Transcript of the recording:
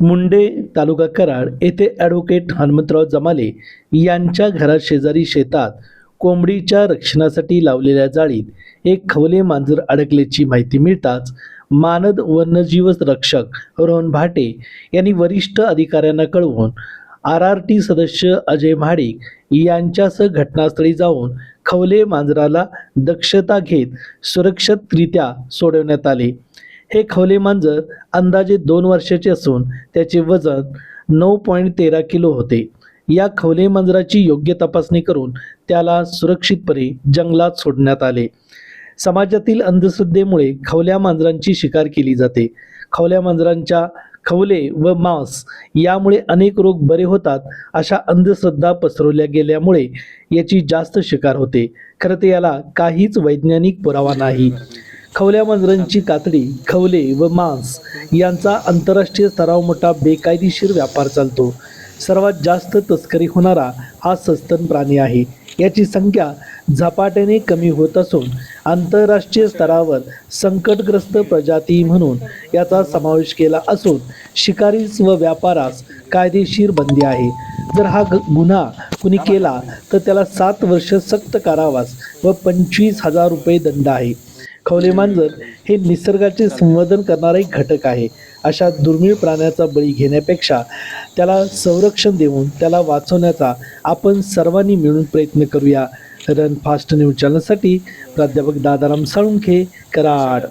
मुंडे तालुका कराड येथे ॲडव्होकेट हनुमंतराव जमाले यांच्या घराशेजारी शेतात कोंबडीच्या रक्षणासाठी लावलेल्या जाळीत एक खवले मांजर अडकल्याची माहिती मिळताच मानद वन्यजीव रक्षक रोहन भाटे यांनी वरिष्ठ अधिकाऱ्यांना कळवून आर आर टी सदस्य अजय महाडिक यांच्यासह घटनास्थळी जाऊन खवले मांजराला दक्षता घेत सुरक्षितरित्या सोडवण्यात आले. हे खवले मांजर अंदाजे दोन वर्षाचे असून त्याचे वजन नऊ पॉईंट तेरा किलो होते. या खवले मांजराची योग्य तपासणी करून त्याला सुरक्षितपणे जंगलात सोडण्यात आले. समाजातील अंधश्रद्धेमुळे खवल्या मांजरांची शिकार केली जाते. खवल्या मांजरांच्या खवले व मांस यामुळे अनेक रोग बरे होतात अशा अंधश्रद्धा पसरवल्या गेल्यामुळे याची जास्त शिकार होते. खरं तर याला काहीच वैज्ञानिक पुरावा नाही. खवल्या मांजरांची कातडी खवले व मांस यांचा आंतरराष्ट्रीय स्तराव मोठा बेकायदेशीर व्यापार चालतो. सर्वात जास्त तस्करी होणारा हा सस्तन प्राणी आहे. याची संख्या झपाट्याने कमी होत असून आंतरराष्ट्रीय स्तरावर संकटग्रस्त प्रजाती म्हणून याचा समावेश केला असून शिकारीस व व्यापारास कायदेशीर बंदी आहे. जर हा ग- गुन्हा कुणी केला तर त्याला सात वर्ष सक्त कारावास व पंचवीस हजार रुपये दंड आहे. खवले मांजर हे निसर्गाचे संवर्धन करणारा एक घटक आहे. अशा दुर्मिळ प्राण्याचा बळी घेण्यापेक्षा त्याला संरक्षण देऊन त्याला वाचवण्याचा आपण सर्वांनी मिळून प्रयत्न करूया. रन फास्ट न्यूज चॅनलसाठी प्राध्यापक दादाराम साळुंखे कराड.